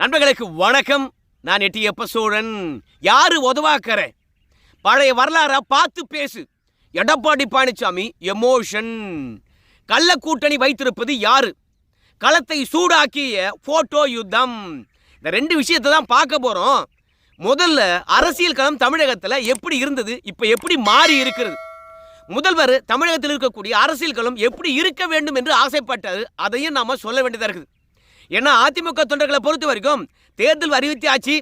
நண்பர்களுக்கு வணக்கம். நான் எட்டி எப்ப சோழன் யாரு உதவாக்கற பழைய வரலாற பார்த்து பேசு. எடப்பாடி பழனிசாமி எமோஷன் கள்ள கூட்டணி வைத்திருப்பது யாரு? களத்தை சூடாக்கிய போட்டோ யுத்தம். இந்த ரெண்டு விஷயத்தை தான் பார்க்க போறோம். முதல்ல அரசியல் களம் தமிழகத்தில் எப்படி இருந்தது? இப்போ எப்படி மாறி இருக்கிறது? முதல்வர் தமிழகத்தில் இருக்கக்கூடிய அரசியல் களம் எப்படி இருக்க வேண்டும் என்று ஆசைப்பட்டது? அதையும் நாம சொல்ல வேண்டியதாக இருக்குது. ஏன்னா அதிமுக தொண்டர்களை பொறுத்த வரைக்கும் தேர்தல் அறிவித்தாச்சு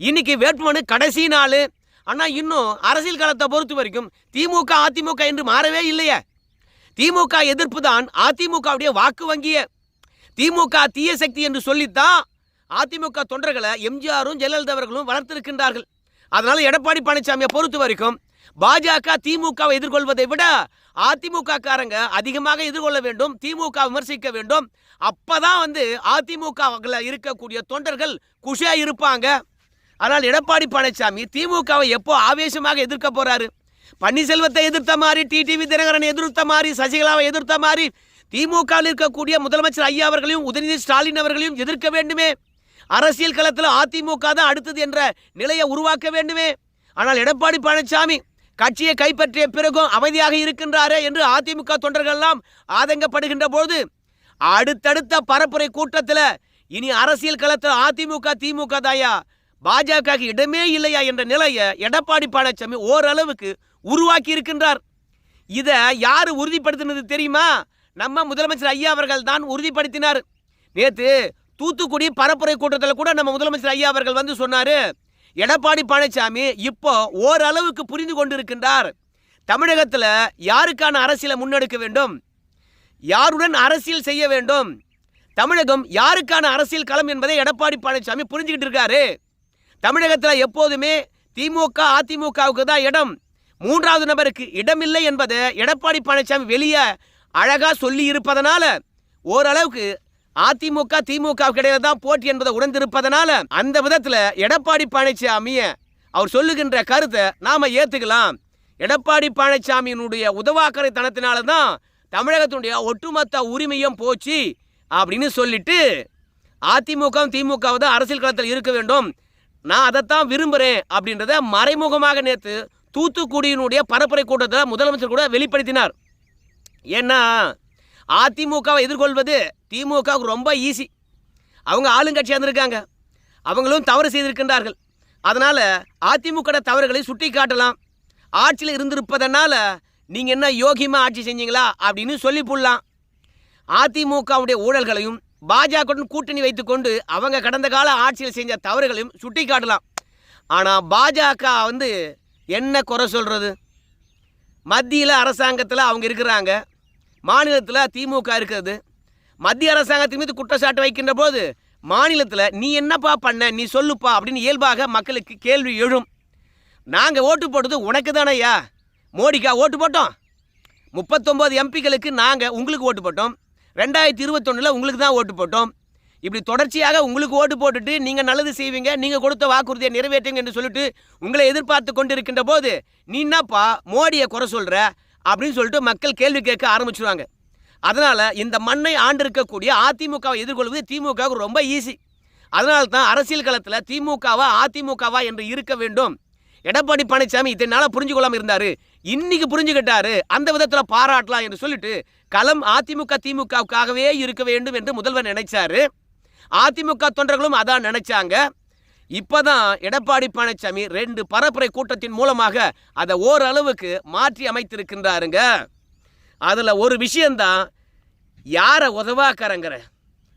இன்னைக்கு வேட்புமனு கடைசி நாள். ஆனால் இன்னும் அரசியல் காலத்தை பொறுத்த வரைக்கும் திமுக அதிமுக என்று மாறவே இல்லையே. திமுக எதிர்ப்பு தான் அதிமுகவுடைய வாக்கு வங்கிய. திமுக தீய சக்தி என்று சொல்லித்தான் அதிமுக தொண்டர்களை எம்ஜிஆரும் ஜெயலலிதா அவர்களும் வளர்த்திருக்கின்றார்கள். அதனால் எடப்பாடி பழனிசாமியை பொறுத்த வரைக்கும் பாஜக திமுகவை எதிர்கொள்வதை விட அதிமுக காரங்க அதிகமாக எதிர்கொள்ள வேண்டும் திமுக விமர்சிக்க வேண்டும். அப்பதான் வந்து அதிமுக இருக்கக்கூடிய தொண்டர்கள் குஷியா இருப்பாங்க. ஆனால் எடப்பாடி பழனிசாமி திமுகவை எப்போ ஆவேசமாக எதிர்க்க போறாரு? பன்னீர்செல்வத்தை எதிர்த்த மாதிரி டிடிவி தினகரனை எதிர்த்த மாதிரி சசிகலாவை எதிர்த்த மாதிரி திமுகவில் இருக்கக்கூடிய முதலமைச்சர் ஐயா அவர்களையும் உதயநிதி ஸ்டாலின் அவர்களையும் எதிர்க்க வேண்டுமே? அரசியல் களத்தில் அதிமுக தான் அடுத்தது என்ற நிலையை உருவாக்க வேண்டுமே? ஆனால் எடப்பாடி பழனிசாமி கட்சியை கைப்பற்றிய பிறகும் அமைதியாக இருக்கின்றாரே என்று அதிமுக தொண்டர்கள்லாம் ஆதங்கப்படுகின்ற போது அடுத்தடுத்த பரப்புரை கூட்டத்தில் இனி அரசியல் களத்தில் அதிமுக திமுக தாயா பாஜக இடமே இல்லையா என்ற நிலையை எடப்பாடி பழனிசாமி ஓரளவுக்கு உருவாக்கி இருக்கின்றார். இதை யார் உறுதிப்படுத்தினது தெரியுமா? நம்ம முதலமைச்சர் ஐயா அவர்கள் தான் உறுதிப்படுத்தினார். நேற்று தூத்துக்குடி பரப்புரை கூட்டத்தில் கூட நம்ம முதலமைச்சர் ஐயா அவர்கள் வந்து சொன்னார் எடப்பாடி பழனிசாமி இப்போ ஓரளவுக்கு புரிந்து கொண்டிருக்கின்றார். தமிழகத்தில் யாருக்கான அரசியலை முன்னெடுக்க வேண்டும்? யாருடன் அரசியல் செய்ய வேண்டும்? தமிழகம் யாருக்கான அரசியல் களம் என்பதை எடப்பாடி பழனிசாமி புரிஞ்சுக்கிட்டு இருக்காரு. தமிழகத்தில் எப்போதுமே திமுக அதிமுகவுக்கு தான் இடம். மூன்றாவது நபருக்கு இடமில்லை என்பதை எடப்பாடி பழனிசாமி வெளியே அழகாக சொல்லி இருப்பதனால ஓரளவுக்கு அதிமுக திமுக இடையில தான் போட்டி என்பதை உணர்ந்திருப்பதனால அந்த விதத்துல எடப்பாடி பழனிசாமிய அவர் சொல்லுகின்ற கருத்தை நாம ஏத்துக்கலாம். எடப்பாடி பழனிசாமியினுடைய உதவாக்கரை தனத்தினால தான் தமிழகத்தினுடைய ஒட்டுமொத்த உரிமையும் போச்சு அப்படின்னு சொல்லிட்டு அதிமுக திமுக தான் அரசியல் களத்தில் இருக்க வேண்டும். நான் அதைத்தான் விரும்புகிறேன் அப்படின்றத மறைமுகமாக நேற்று தூத்துக்குடியினுடைய பரப்புரை கூட்டத்தில் முதலமைச்சர் கூட வெளிப்படுத்தினார். ஏன்னா அதிமுகவை எதிர்கொள்வது திமுகவுக்கு ரொம்ப ஈஸி அவங்க ஆளுங்கட்சியாக இருந்திருக்காங்க. அவங்களும் தவறு செய்திருக்கின்றார்கள். அதனால் அதிமுக தவறுகளை சுட்டி காட்டலாம் ஆட்சியில் இருந்திருப்பதனால் நீங்கள் என்ன யோகியமாக ஆட்சி செஞ்சீங்களா அப்படின்னு சொல்லி போடலாம் அதிமுகவுடைய ஊழல்களையும் பாஜகவுடன் கூட்டணி வைத்துக்கொண்டு அவங்க கடந்த கால ஆட்சியில் செஞ்ச தவறுகளையும் சுட்டி காட்டலாம் ஆனால் பாஜக வந்து என்ன குறை சொல்கிறது மத்தியில் அரசாங்கத்தில் அவங்க இருக்கிறாங்க. மாநிலத்தில் திமுக இருக்கிறது. மத்திய அரசாங்கத்தின் மீது குற்றச்சாட்டு வைக்கின்ற போது மாநிலத்தில் நீ என்னப்பா பண்ண நீ சொல்லுப்பா அப்படின்னு இயல்பாக மக்களுக்கு கேள்வி எழும். நாங்கள் ஓட்டு போட்டது உனக்கு தானேயா மோடிக்கா ஓட்டு போட்டோம். முப்பத்தொம்போது எம்பிக்களுக்கு நாங்கள் உங்களுக்கு ஓட்டு போட்டோம். ரெண்டாயிரத்தி இருபத்தொன்னில் உங்களுக்கு தான் ஓட்டு போட்டோம். இப்படி தொடர்ச்சியாக உங்களுக்கு ஓட்டு போட்டுட்டு நீங்கள் நல்லது செய்வீங்க நீங்கள் கொடுத்த வாக்குறுதியை நிறைவேற்றுங்க என்று சொல்லிட்டு உங்களை எதிர்பார்த்து கொண்டு இருக்கின்ற போது நீ என்னப்பா மோடியை குறை சொல்கிற அப்படின்னு சொல்லிட்டு மக்கள் கேள்வி கேட்க ஆரம்பிச்சிருவாங்க. அதனால் இந்த மண்ணை ஆண்டு இருக்கக்கூடிய அதிமுகவை எதிர்கொள்வது திமுகவுக்கு ரொம்ப ஈஸி அதனால தான் அரசியல் களத்தில் திமுகவா அதிமுகவா என்று இருக்க வேண்டும். எடப்பாடி பழனிசாமி இத்தனை நாளாக புரிஞ்சு கொள்ளாமல் இருந்தார். இன்னைக்கு புரிஞ்சுக்கிட்டாரு. அந்த விதத்தில் பாராட்டலாம் என்று சொல்லிட்டு களம் அதிமுக திமுகவுக்காகவே இருக்க வேண்டும் என்று முதல்வர் நினைச்சாரு. அதிமுக தொண்டர்களும் அதான் நினைச்சாங்க. இப்பதான் எடப்பாடி பழனிசாமி ரெண்டு பரப்புரை கூட்டத்தின் மூலமாக அதை ஓரளவுக்கு மாற்றி அமைத்திருக்கின்றாருங்க. அதில் ஒரு விஷயந்தான் யாரை உதவாக்கறங்கிற.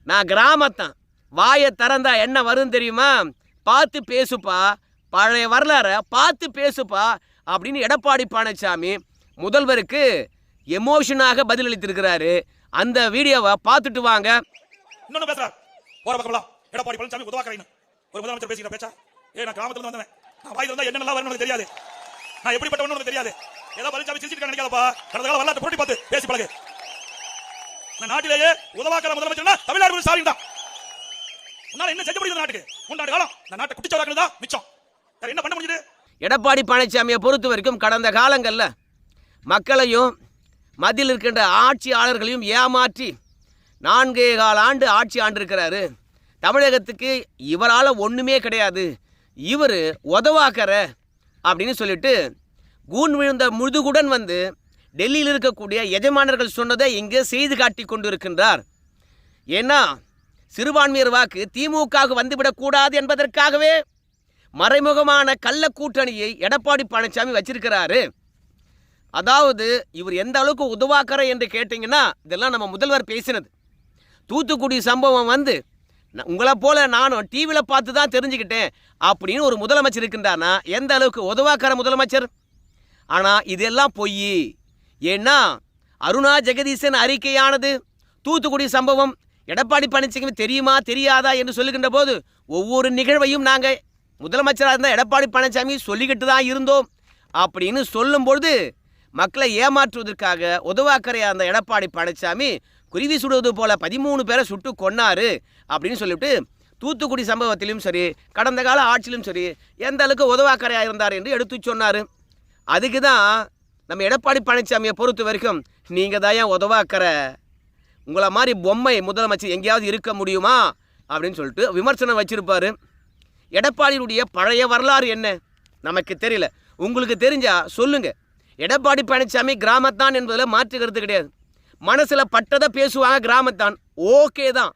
நான் கிராமத்தான். வாயை திறந்தா என்ன வரும் தெரியுமா? பார்த்து பேசுப்பா பழைய வரலாறை பார்த்து பேசுப்பா அப்படின்னு எடப்பாடி பழனிசாமி முதல்வருக்கு எமோஷனாக பதிலளித்திருக்கிறாரு. அந்த வீடியோவை பார்த்துட்டு வாங்க. இன்னொன்று பேசுகிறார் எடப்பாடி பழனிசாமி உதவாக்கறைன்னு. ஒரு முதலமைச்சர் பேசிக்கிற பேச்சா? ஏ நான் கிராமத்துல இருந்து வந்தேன் நான் வாய் இருந்தா என்ன நல்லா வரணும் எனக்கு தெரியாது. நான் எப்படிப்பட்டவனு உனக்கு தெரியாது. ஏதோ பழனிசாமி சிரிச்சிட்டு நினைக்காதப்பா. கடந்த கால வரலாற்று போட்டி பார்த்து பேசி பழகு. நான் நாட்டிலேயே உதவாக்கிற முதலமைச்சர்னா தமிழ்நாடு ஸ்டாலின் தான். உன்னால என்ன செஞ்ச முடியுது நாட்டுக்கு? மூன்றாண்டு காலம் இந்த நாட்டை குட்டிச்சோராக்குறது தான் மிச்சம். வேற என்ன பண்ண முடியுது? எடப்பாடி பழனிசாமியை பொறுத்த வரைக்கும் கடந்த காலங்களில் மக்களையும் மத்தியில் இருக்கின்ற ஆட்சியாளர்களையும் ஏமாற்றி நான்கே கால் ஆண்டு ஆட்சி ஆண்டிருக்கிறாரு. தமிழகத்துக்கு இவரால் ஒன்றுமே கிடையாது. இவர் உதவாக்கற அப்படின்னு சொல்லிட்டு கூன் விழுந்த முழுதுகுடன் வந்து டெல்லியில் இருக்கக்கூடிய எஜமானர்கள் சொன்னதை இங்கே செய்து காட்டி கொண்டு இருக்கின்றார் ஏன்னா சிறுபான்மையர் வாக்கு திமுகவுக்கு வந்துவிடக்கூடாது என்பதற்காகவே மறைமுகமான கள்ள கூட்டணியை எடப்பாடி பழனிசாமி வச்சிருக்கிறாரு. அதாவது இவர் எந்த அளவுக்கு உதவாக்கற என்று கேட்டிங்கன்னா இதெல்லாம் நம்ம முதல்வர் பேசினது. தூத்துக்குடி சம்பவம் வந்து உங்களை போல நானும் டிவியில் பார்த்து தான் தெரிஞ்சுக்கிட்டேன் அப்படின்னு ஒரு முதலமைச்சர் இருக்கின்றானா எந்த அளவுக்கு உதவாக்கார முதலமைச்சர்? ஆனால் இதெல்லாம் பொய். ஏன்னா அருணா ஜெகதீசன் அறிக்கையானது தூத்துக்குடி சம்பவம் எடப்பாடி பழனிசாமி தெரியுமா தெரியாதா என்று சொல்லுகின்ற போது ஒவ்வொரு நிகழ்வையும் நாங்கள் முதலமைச்சராக இருந்தால் எடப்பாடி பழனிசாமி சொல்லிக்கிட்டு தான் இருந்தோம் அப்படின்னு சொல்லும்பொழுது மக்களை ஏமாற்றுவதற்காக உதவாக்கரையாக இருந்த எடப்பாடி பழனிசாமி குருவி சுடுவது போல பதிமூணு பேரை சுட்டு கொன்னாரு அப்படின்னு சொல்லிவிட்டு தூத்துக்குடி சம்பவத்திலும் சரி கடந்த கால ஆட்சியிலும் சரி எந்த அளவுக்கு உதவாக்கரையாக இருந்தார் என்று எடுத்து சொன்னார். அதுக்கு தான் நம்ம எடப்பாடி பழனிசாமியை பொறுத்த வரைக்கும் நீங்கள் தான் ஏன் உதவாக்கரை? உங்களை மாதிரி பொம்மை முதலமைச்சர் எங்கேயாவது இருக்க முடியுமா? அப்படின்னு சொல்லிட்டு விமர்சனம் வச்சுருப்பார். எடப்பாடியினுடைய பழைய வரலாறு என்ன? நமக்கு தெரியல. உங்களுக்கு தெரிஞ்சா சொல்லுங்கள் எடப்பாடி பழனிசாமி கிராமத்தான் என்பதில் மாற்று கருத்து கிடையாது. மனசில் பட்டதை பேசுவாங்க கிராமத்தான். ஓகே தான்.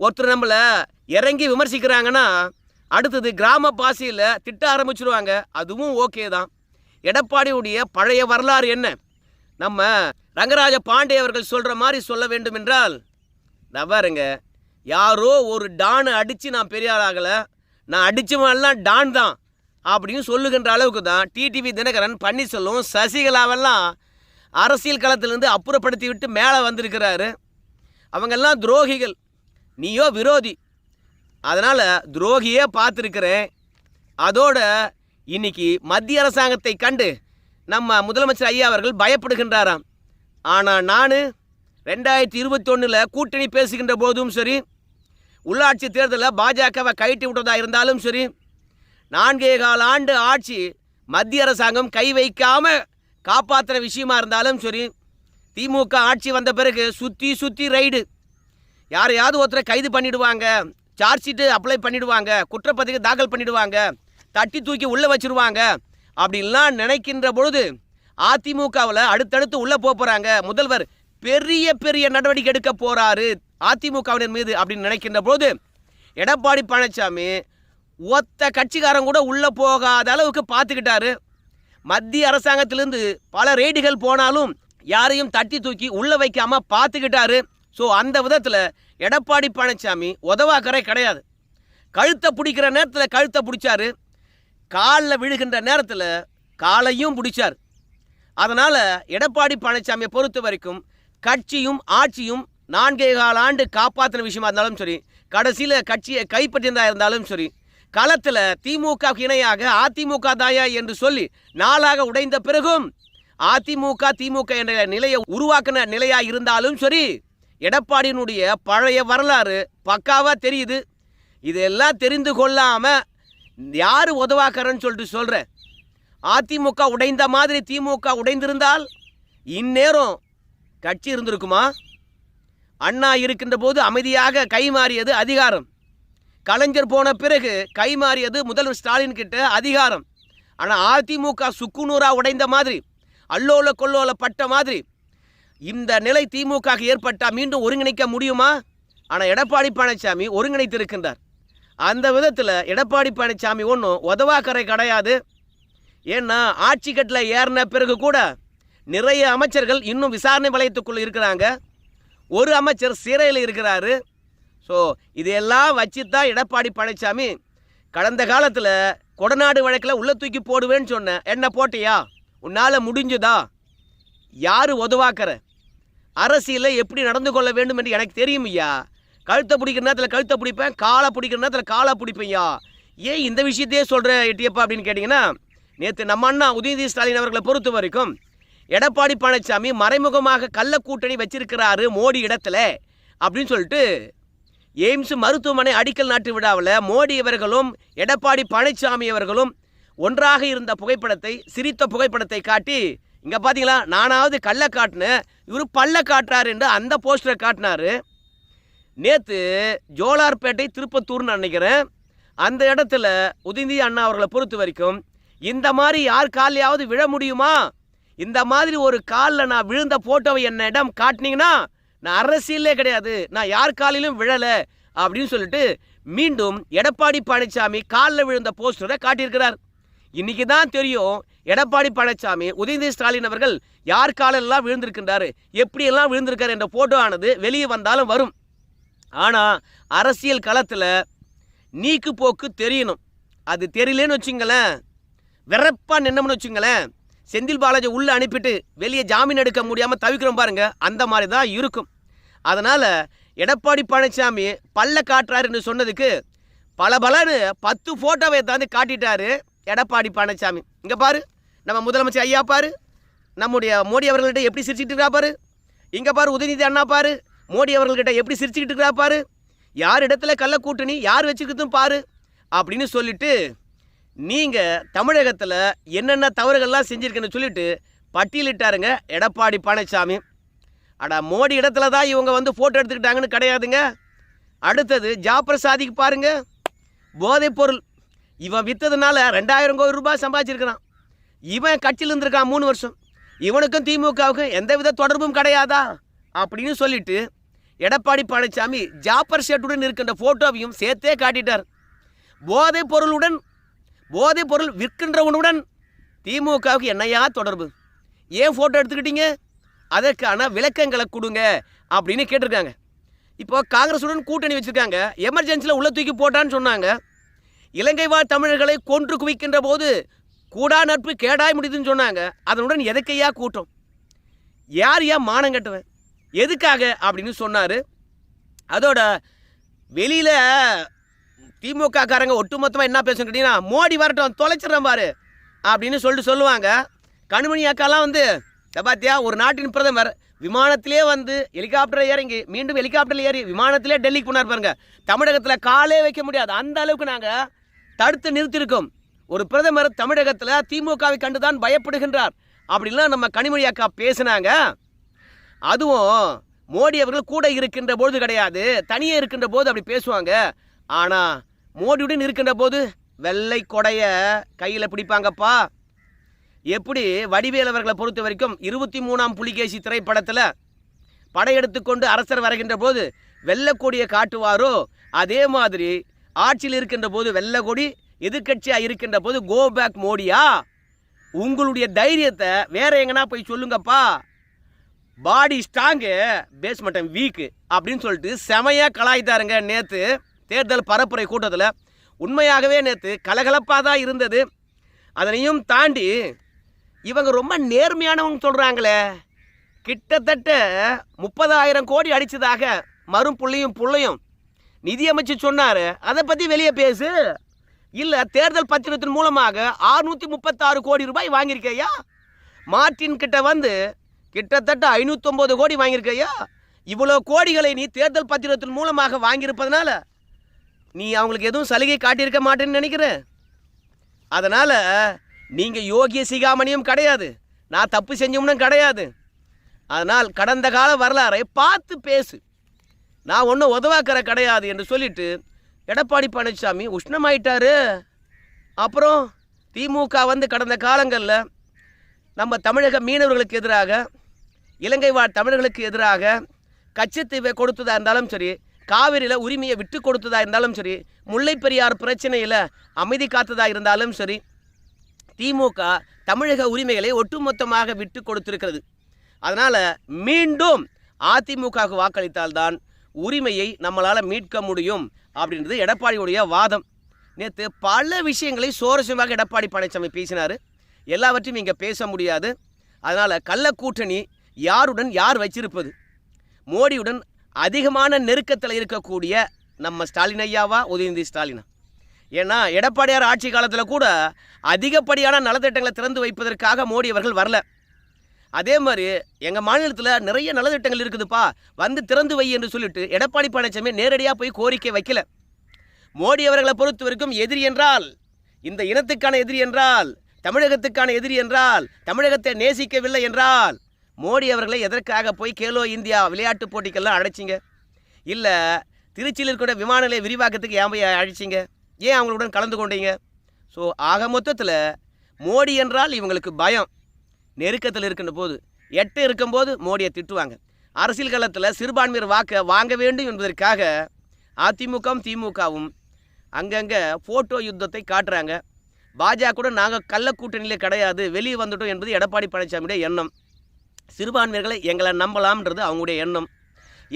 ஒருத்தர் நம்மளை இறங்கி விமர்சிக்கிறாங்கன்னா அடுத்தது கிராம பாசியில் திட்ட ஆரம்பிச்சிருவாங்க. அதுவும் ஓகே தான். எடப்பாடியுடைய பழைய வரலாறு என்ன? நம்ம ரங்கராஜ பாண்டே அவர்கள் சொல்கிற மாதிரி சொல்ல வேண்டும் என்றால் நான் பாருங்க யாரோ ஒரு டானை அடித்து நான் பெரிய ஆள் ஆகலை. நான் அடித்தவெல்லாம் டான் தான். அப்படின்னு சொல்லுகின்ற அளவுக்கு தான் டிடிவி தினகரன் பன்னீர்செல்வம் சசிகலாவெல்லாம் அரசியல் களத்திலிருந்து அப்புறப்படுத்தி விட்டு மேலே வந்திருக்கிறாரு. அவங்கெல்லாம் துரோகிகள். நீயோ விரோதி. அதனால் துரோகியே பார்த்துருக்கிறேன். அதோட இன்னைக்கு மத்திய அரசாங்கத்தை கண்டு நம்ம முதலமைச்சர் ஐயா அவர்கள் பயப்படுகின்றாராம். ஆனால் நான் ரெண்டாயிரத்தி இருபத்தொன்னில் கூட்டணி பேசுகின்ற போதும் சரி உள்ளாட்சி தேர்தலில் பாஜகவை கைட்டி விட்டதாக இருந்தாலும் சரி நான்கே கால ஆண்டு ஆட்சி மத்திய அரசாங்கம் கை வைக்காமல் காப்பாற்றுற விஷயமா இருந்தாலும் சரி திமுக ஆட்சி வந்த பிறகு சுற்றி சுற்றி ரைடு யாரையாவது ஒருத்தரை கைது பண்ணிவிடுவாங்க சார்ஜ் ஷீட்டு அப்ளை பண்ணிவிடுவாங்க குற்றப்பத்திரிகை தாக்கல் பண்ணிவிடுவாங்க தட்டி தூக்கி உள்ளே வச்சிருவாங்க. அப்படின்லாம் நினைக்கின்ற பொழுது அதிமுகவில் அடுத்தடுத்து உள்ளே போக போகிறாங்க முதல்வர் பெரிய பெரிய நடவடிக்கை எடுக்க போகிறாரு அதிமுகவினர் மீது அப்படின்னு நினைக்கின்ற போது எடப்பாடி பழனிசாமி ஒத்த கட்சிக்காரன் கூட உள்ளே போகாத அளவுக்கு பார்த்துக்கிட்டாரு. மத்திய அரசாங்கத்திலிருந்து பல ரெய்டுகள் போனாலும் யாரையும் தட்டி தூக்கி உள்ளே வைக்காமல் பார்த்துக்கிட்டாரு. ஸோ அந்த விதத்தில் எடப்பாடி பழனிசாமி உதவாக்கரை கிடையாது. கழுத்தை பிடிக்கிற நேரத்தில் கழுத்தை பிடிச்சாரு. காலில் விழுகின்ற நேரத்தில் காலையும் பிடிச்சார். அதனால் எடப்பாடி பழனிசாமியை பொறுத்த வரைக்கும் கட்சியும் ஆட்சியும் நான்கே கால ஆண்டு காப்பாற்றின விஷயமா இருந்தாலும் சரி கடைசியில் கட்சியை கைப்பற்றியிருந்தா இருந்தாலும் சரி களத்தில் திமுக இணையாக அதிமுக தாயா என்று சொல்லி நாளாக உடைந்த பிறகும் அதிமுக திமுக என்ற நிலையை உருவாக்கின நிலையாக இருந்தாலும் சரி எடப்பாடியினுடைய பழைய வரலாறு பக்காவாக தெரியுது. இதெல்லாம் தெரிந்து கொள்ளாமல் யார் உதவாக்கறன்னு சொல்லிட்டு சொல்கிறேன் அதிமுக உடைந்த மாதிரி திமுக உடைந்திருந்தால் இந்நேரம் கட்சி இருந்திருக்குமா? அண்ணா இருக்கின்ற போது அமைதியாக கைமாறியது அதிகாரம். கலைஞர் போன பிறகு கைமாறியது முதல்வர் ஸ்டாலின் கிட்ட அதிகாரம். ஆனால் அதிமுக சுக்குநூறாக உடைந்த மாதிரி அல்லோல கொல்லோல பட்ட மாதிரி இந்த நிலை திமுக ஏற்பட்டால் மீண்டும் ஒருங்கிணைக்க முடியுமா? ஆனால் எடப்பாடி பழனிசாமி ஒருங்கிணைத்திருக்கின்றார். அந்த விதத்தில் எடப்பாடி பழனிசாமி ஒன்றும் உதவாக்கரை கிடையாது. ஏன்னா ஆட்சி கட்டில் ஏறின பிறகு கூட நிறைய அமைச்சர்கள் இன்னும் விசாரணை வளையத்துக்குள்ளே இருக்கிறாங்க. ஒரு அமைச்சர் சிறையில் இருக்கிறாரு. ஸோ இதையெல்லாம் வச்சு தான் எடப்பாடி பழனிசாமி கடந்த காலத்தில் கொடநாடு வழக்கில் உள்ள தூக்கி போடுவேன்னு சொன்னேன் என்ன போட்டியா? உன்னால் முடிஞ்சுதா? யார் உதவாக்கிற அரசியலில் எப்படி நடந்து கொள்ள வேண்டும் என்று எனக்கு தெரியும் ஐயா. கழுத்தை பிடிக்கிற நேரத்தில் கழுத்தை பிடிப்பேன் காலை பிடிக்கிற நேரத்தில் காலை பிடிப்பேன்யா ஏன் இந்த விஷயத்தையே சொல்கிற எட்டியப்பா அப்படின்னு கேட்டிங்கன்னா நேற்று நம்ம அண்ணா உதயநிதி ஸ்டாலின் அவர்களை பொறுத்த வரைக்கும் எடப்பாடி பழனிசாமி மறைமுகமாக கள்ள கூட்டணி வச்சிருக்கிறாரு மோடி இடத்துல அப்படின்னு சொல்லிட்டு எய்ம்ஸ் மருத்துவமனை அடிக்கல் நாட்டு விழாவில் மோடி அவர்களும் எடப்பாடி பழனிசாமி அவர்களும் ஒன்றாக இருந்த புகைப்படத்தை சிரித்த புகைப்படத்தை காட்டி இங்கே பார்த்தீங்களா நானாவது கள்ள காட்டினேன் இவர் பல்ல காட்டுறாரு என்று அந்த போஸ்டரை காட்டினார். நேற்று ஜோலார்பேட்டை திருப்பத்தூர்னு நினைக்கிறேன். அந்த இடத்துல உதயநிதி அண்ணா அவர்களை பொறுத்த வரைக்கும் இந்த மாதிரி யார் காலையாவது விழ முடியுமா? இந்த மாதிரி ஒரு காலில் நான் விழுந்த போட்டோவை என்னிடம் காட்டினீங்கன்னா நான் அரசியலே கிடையாது. நான் யார் காலிலும் விழலை அப்படின்னு சொல்லிட்டு மீண்டும் எடப்பாடி பழனிசாமி காலில் விழுந்த போஸ்டரை காட்டியிருக்கிறார். இன்னைக்கு தான் தெரியும் எடப்பாடி பழனிசாமி உதயநிதி ஸ்டாலின் அவர்கள் யார் காலெல்லாம் விழுந்திருக்கின்றாரு எப்படியெல்லாம் விழுந்திருக்காரு என்ற போட்டோ ஆனது வெளியே வந்தாலும் வரும். ஆனால் அரசியல் களத்தில் நீக்கு போக்கு தெரியணும். அது தெரியலேன்னு வச்சுங்களேன். விறப்பாக நின்னோம்னு வச்சுங்களேன். செந்தில் பாலாஜி உள்ளே அனுப்பிட்டு வெளியே ஜாமீன் எடுக்க முடியாமல் தவிக்கிறோம் பாருங்க. அந்த மாதிரி தான் இருக்கும். அதனால் எடப்பாடி பழனிசாமி பல்ல காட்டுறாருன்னு சொன்னதுக்கு பல பலன்னு பத்து ஃபோட்டோவை தாந்து காட்டிட்டாரு எடப்பாடி பழனிசாமி. இங்கே பாரு நம்ம முதலமைச்சர் ஐயா பாரு நம்முடைய மோடி அவர்கள்ட்ட எப்படி சிரிச்சுட்டு இருக்கா பாரு. இங்கே பாரு உதயநிதி அண்ணா பாரு மோடி அவர்கள்கிட்ட எப்படி சிரிச்சுக்கிட்டு இருக்கா பாரு. யார் இடத்துல கள்ள கூட்டணி யார் வச்சுக்கிறதும் பாரு அப்படின்னு சொல்லிட்டு நீங்கள் தமிழகத்தில் என்னென்ன தவறுகள்லாம் செஞ்சுருக்குன்னு சொல்லிட்டு பட்டியலிட்டாருங்க எடப்பாடி பழனிசாமி அடா மோடி இடத்துல தான் இவங்க வந்து ஃபோட்டோ எடுத்துக்கிட்டாங்கன்னு கிடையாதுங்க. அடுத்தது ஜாப்பர் சாதிக்கு பாருங்கள் போதைப் பொருள். இவன் விற்றதுனால ரெண்டாயிரம் கோடி ரூபாய் சம்பாதிச்சிருக்கிறான். இவன் கட்சியில் இருந்திருக்கான் மூணு வருஷம். இவனுக்கும் திமுகவுக்கும் எந்த வித தொடர்பும் கிடையாதா? அப்படின்னு சொல்லிட்டு எடப்பாடி பழனிசாமி ஜாப்பர் ஷேட்டுடன் இருக்கின்ற ஃபோட்டோவையும் சேர்த்தே காட்டிட்டார். போதைப் பொருளுடன் போதைப் பொருள் விற்கின்றவனுடன் திமுகவுக்கு என்னையா தொடர்பு? ஏன் ஃபோட்டோ எடுத்துக்கிட்டீங்க? அதற்கான விளக்கங்களை கொடுங்க அப்படின்னு கேட்டிருக்காங்க. இப்போ காங்கிரஸுடன் கூட்டணி வச்சிருக்காங்க. எமர்ஜென்சியில் உள்ள தூக்கி போட்டான்னு சொன்னாங்க. இலங்கை வாழ் தமிழர்களை கொன்று குவிக்கின்ற போது கூடா நட்பு கேடாய் முடியுதுன்னு சொன்னாங்க. அதனுடன் எதுக்கையா கூட்டம்? யார் ஏன் மானம் கட்டுவன்? எதுக்காக? அப்படின்னு சொன்னார். அதோட வெளியில் திமுக காரங்க ஒட்டுமொத்தமாக என்ன பேசுன்னு கேட்டீங்கன்னா மோடி வரட்டும் தொலைச்சிடறேன் பாரு அப்படின்னு சொல்லிட்டு சொல்லுவாங்க. கண்மணி அக்காலாம் வந்து "இத பாத்தியா ஒரு நாட்டின் பிரதமர் விமானத்திலே வந்து ஹெலிகாப்டர் இறங்கி மீண்டும் ஹெலிகாப்டரில் ஏறி விமானத்திலே டெல்லிக்கு போனார் பாருங்க. தமிழகத்தில் காலே வைக்க முடியாது. அந்த அளவுக்கு நாங்கள் தடுத்து நிறுத்தியிருக்கோம். ஒரு பிரதமர் தமிழகத்தில் திமுகவை கண்டுதான் பயப்படுகின்றார் அப்படின்லாம் நம்ம கனிமொழி அக்கா பேசினாங்க. அதுவும் மோடி அவர்கள் கூட இருக்கின்ற போது கிடையாது. தனியே இருக்கின்ற போது அப்படி பேசுவாங்க. ஆனால் மோடியுடன் இருக்கின்ற போது வெள்ளை கொடைய கையில் பிடிப்பாங்கப்பா. எப்படி வடிவேல் அவர்களை பொறுத்த வரைக்கும் இருபத்தி மூணாம் புலிகேசி திரைப்படத்தில் படையெடுத்து கொண்டு அரசர் வருகின்ற போது வெள்ளக்கொடியை காட்டுவாரோ அதே மாதிரி ஆட்சியில் இருக்கின்ற போது வெள்ளக்கொடி எதிர்க்கட்சியாக இருக்கின்ற போது கோ பேக் மோடியா? உங்களுடைய தைரியத்தை வேற எங்கன்னா போய் சொல்லுங்கப்பா. பாடி ஸ்ட்ராங்கு பேஸ்மட்டம் வீக்கு அப்படின்னு சொல்லிட்டு செமையாக கலாய்த்தாருங்க நேற்று தேர்தல் பரப்புரை கூட்டத்தில் உண்மையாகவே நேற்று கலகலப்பாக தான் இருந்தது. அதனையும் தாண்டி இவங்க ரொம்ப நேர்மையானவங்க சொல்கிறாங்களே கிட்டத்தட்ட முப்பதாயிரம் கோடி அடித்ததாக மரும் புள்ளையும் புள்ளையும் நிதியமைச்சர் சொன்னார். அதை பற்றி வெளியே பேசு. இல்லை தேர்தல் பத்திரத்தின் மூலமாக 636 முப்பத்தாறு கோடி ரூபாய் வாங்கியிருக்கையா? மார்ட்டின் கிட்ட வந்து கிட்டத்தட்ட ஐநூற்றொம்பது கோடி வாங்கியிருக்கையா? இவ்வளோ கோடிகளை நீ தேர்தல் பத்திரத்தின் மூலமாக வாங்கியிருப்பதனால நீ அவங்களுக்கு எதுவும் சலுகை காட்டியிருக்க மாட்டேன்னு நினைக்கிறேன் அதனால் நீங்கள் யோகிய சிகாமணியும் கிடையாது. நான் தப்பு செஞ்சோம்னும் கிடையாது. அதனால் கடந்த கால வரலாறை பார்த்து பேசு. நான் ஒன்றும் உதவாக்கிற கிடையாது என்று சொல்லிட்டு எடப்பாடி பழனிசாமி உஷ்ணமாயிட்டாரு. அப்புறம் திமுக வந்து கடந்த காலங்களில் நம்ம தமிழக மீனவர்களுக்கு எதிராக இலங்கை வாழ் தமிழர்களுக்கு எதிராக கச்சத்தீவை கொடுத்ததாக இருந்தாலும் சரி காவிரியில் உரிமையை விட்டு கொடுத்ததா இருந்தாலும் சரி முல்லைப்பெரியார் பிரச்சனையில் அமைதி காத்ததா இருந்தாலும் சரி திமுக தமிழக உரிமைகளை ஒட்டுமொத்தமாக விட்டு கொடுத்திருக்கிறது. அதனால் மீண்டும் அதிமுகவுக்கு வாக்களித்தால்தான் உரிமையை நம்மளால் மீட்க முடியும் அப்படின்றது எடப்பாடியுடைய வாதம். நேற்று பல விஷயங்களை சுவாரஸ்யமாக எடப்பாடி பழனிசாமி பேசினார். எல்லாவற்றையும் இங்கே பேச முடியாது. அதனால் கள்ள கூட்டணி யாருடன் யார் வச்சிருப்பது மோடியுடன் அதிகமான நெருக்கத்தில் இருக்கக்கூடிய நம்ம ஸ்டாலின் ஐயாவா உதயநிதி ஸ்டாலினா? ஏன்னா எடப்பாடியார் ஆட்சி காலத்தில் கூட அதிகப்படியான நலத்திட்டங்களை திறந்து வைப்பதற்காக மோடி அவர்கள் வரல. அதே மாதிரி எங்கள் மாநிலத்தில் நிறைய நலத்திட்டங்கள் இருக்குதுப்பா வந்து திறந்து வை என்று சொல்லிட்டு எடப்பாடி பழனிசாமி நேரடியாக போய் கோரிக்கை வைக்கல. மோடி அவர்களை பொறுத்த வரைக்கும் எதிரி என்றால் இந்த இனத்துக்கான எதிரி என்றால் தமிழகத்துக்கான எதிரி என்றால் தமிழகத்தை நேசிக்கவில்லை என்றால் மோடி அவர்களை எதற்காக போய் கேலோ இந்தியா விளையாட்டுப் போட்டிக்கெல்லாம் அழைச்சிங்க? இல்லை திருச்சியில் இருக்கிற விமான நிலைய விரிவாக்கத்துக்கு ஏன் போய் அழைச்சிங்க? ஏன் அவங்களுடன் கலந்து கொண்டீங்க? ஸோ ஆக மொத்தத்தில் மோடி என்றால் இவங்களுக்கு பயம். நெருக்கத்தில் இருக்கின்ற போது எட்டு இருக்கும்போது மோடியை திட்டுவாங்க. அரசியல் களத்தில் சிறுபான்மையர் வாக்கை வாங்க வேண்டும் என்பதற்காக அதிமுகவும் திமுகவும் அங்கங்கே ஃபோட்டோ யுத்தத்தை காட்டுறாங்க. பாஜக கூட நாங்கள் கள்ள கூட்டணியிலே கிடையாது வெளியே வந்துட்டோம் என்பது எடப்பாடி பழனிசாமியுடைய எண்ணம். சிறுபான்மையர்களை எங்களை நம்பலாம்ன்றது அவங்களுடைய எண்ணம்.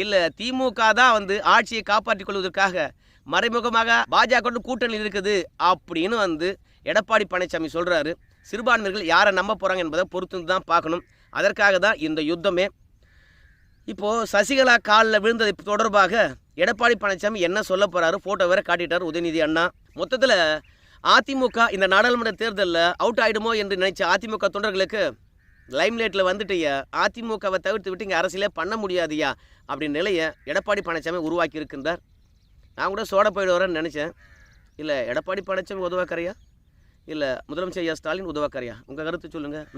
இல்லை திமுக தான் வந்து ஆட்சியை காப்பாற்றிக் கொள்வதற்காக மறைமுகமாக பாஜக கூட்டணி இருக்குது அப்படின்னு வந்து எடப்பாடி பழனிசாமி சொல்கிறாரு சிறுபான்மையர்கள் யாரை நம்ப போகிறாங்க என்பதை பொறுத்து தான் பார்க்கணும். அதற்காக தான் இந்த யுத்தமே. இப்போது சசிகலா காலில் விழுந்தது தொடர்பாக எடப்பாடி பழனிசாமி என்ன சொல்ல போகிறாரு ஃபோட்டோ வேற காட்டிட்டார் உதயநிதி அண்ணா. மொத்தத்தில் அதிமுக இந்த நாடாளுமன்ற தேர்தலில் அவுட் ஆகிடுமோ என்று நினைச்ச அதிமுக தொண்டர்களுக்கு லைம்லைட்டில் வந்துட்டுயா. அதிமுகவை தவிர்த்து விட்டு இங்கே அரசியலே பண்ண முடியாதுயா? அப்படின்னு நிலையை எடப்பாடி பழனிசாமி உருவாக்கி இருக்கின்றார் நான் கூட சோட போயிடுவாரன்னு நினச்சேன். இல்லை எடப்பாடி பழனிசாமி உதவாக்கறையா? இல்லை முதலமைச்சர் ஐயா ஸ்டாலின் உதவாக்கறையா? உங்கள் கருத்து சொல்லுங்கள்